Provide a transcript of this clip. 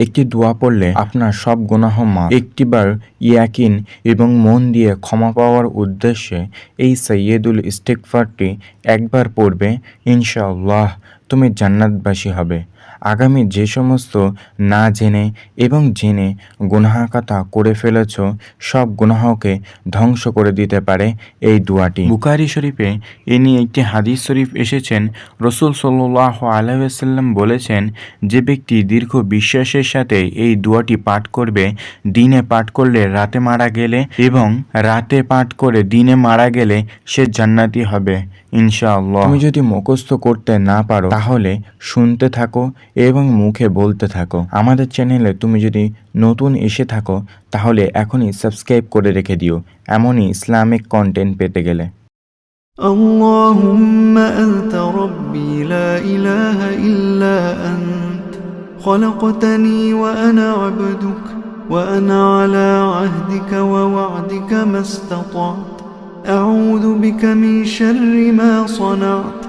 একটি দোয়া পড়লে আপনার সব গুনাহ মাফ। একটিবার ইয়াকিন এবং মন দিয়ে ক্ষমা পাওয়ার উদ্দেশ্যে এই সৈয়দুল ইস্তেকফারটি একবার পড়বে, ইনশাআল্লাহ। তুমি জান্নাতবাসী হবে। আগামী যে সমস্ত না জেনে এবং জেনে গুনাহাকাতা করে ফেলেছ, সব গুনাহকে ধ্বংস করে দিতে পারে এই দোয়াটি। বুকারি শরীফে এ নিয়ে একটি হাদিস শরীফ এসেছেন। রসুল সাল্লাহ আলহাম বলেছেন, যে ব্যক্তি দীর্ঘ বিশ্বাসের সাথে এই দোয়াটি পাঠ করবে, দিনে পাঠ করলে রাতে মারা গেলে এবং রাতে পাঠ করে দিনে মারা গেলে সে জান্নাতি হবে। ইনশাআল্লাহ। তুমি যদি মুখস্থ করতে না পারো তাহলে শুনতে থাকো এবং মুখে বলতে থাকো আমাদের চ্যানেলে তুমি যদি নতুন এসে থাকো তাহলে এখনই সাবস্ক্রাইব করে রেখে দিও এমনই ইসলামিক কন্টেন্ট পেতে গেলে اللهم أنت ربي لا إله إلا أنت خلقتني وأنا عبدك وأنا على عهدك ووعدك ما استطعت أعوذ بك من شر ما صنعت